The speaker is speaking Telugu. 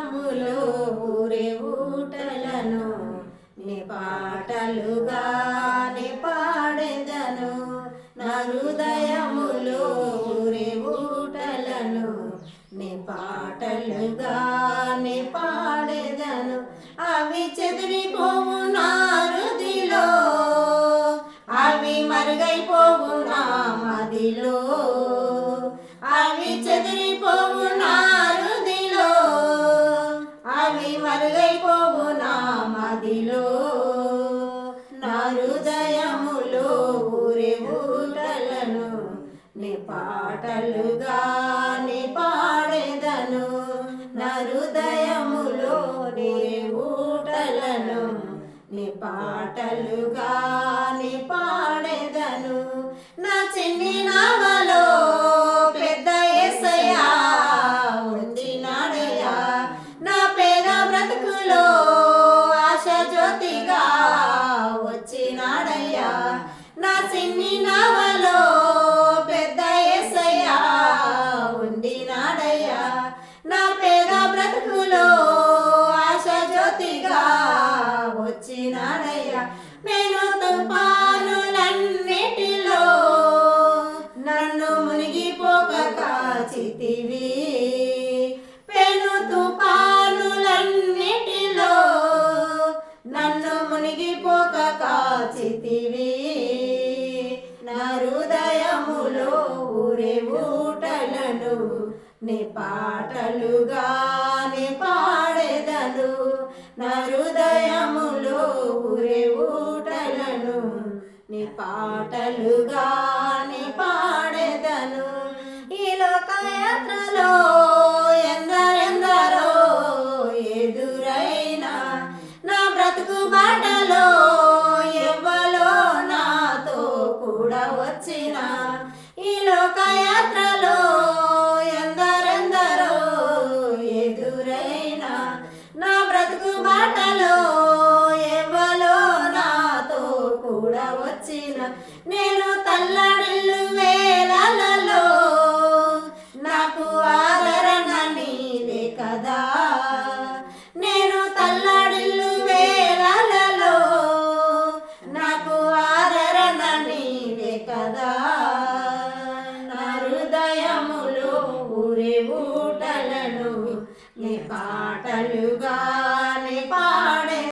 హృదయములో ఊరే ఊటలను నీ పాటలుగా నీ పాడెదను. నా హృదయములు ఊరే ఊటలను నీ పాటలుగా నీ పాడెదను. అవి చెదిరిపోవు నా హృదిలో అవి మరుగైపోవు నా మదిలో. అవి నా మదిలో. నా హృదయములో ఊరే ఊటలను నీ పాటలుగా నీ పాడేదను. నా హృదయములో నీ ఊటలను నీ పాటలుగా నీ పాడేదను. నా ఒక కాచితివి నా హృదయములో ఊరే ఊటలను నీ పాటలుగా నీ పాడెదను. నా హృదయములో ఊరే ఊటలను నీ పాటలుగా నేను తల్లడిల్లు వేలలో నాకు ఆదరణ కదా. నేను తల్లడిల్లు వేలలో నాకు ఆదరణ కదా. నా హృదయములో ఊరే పాటలుగా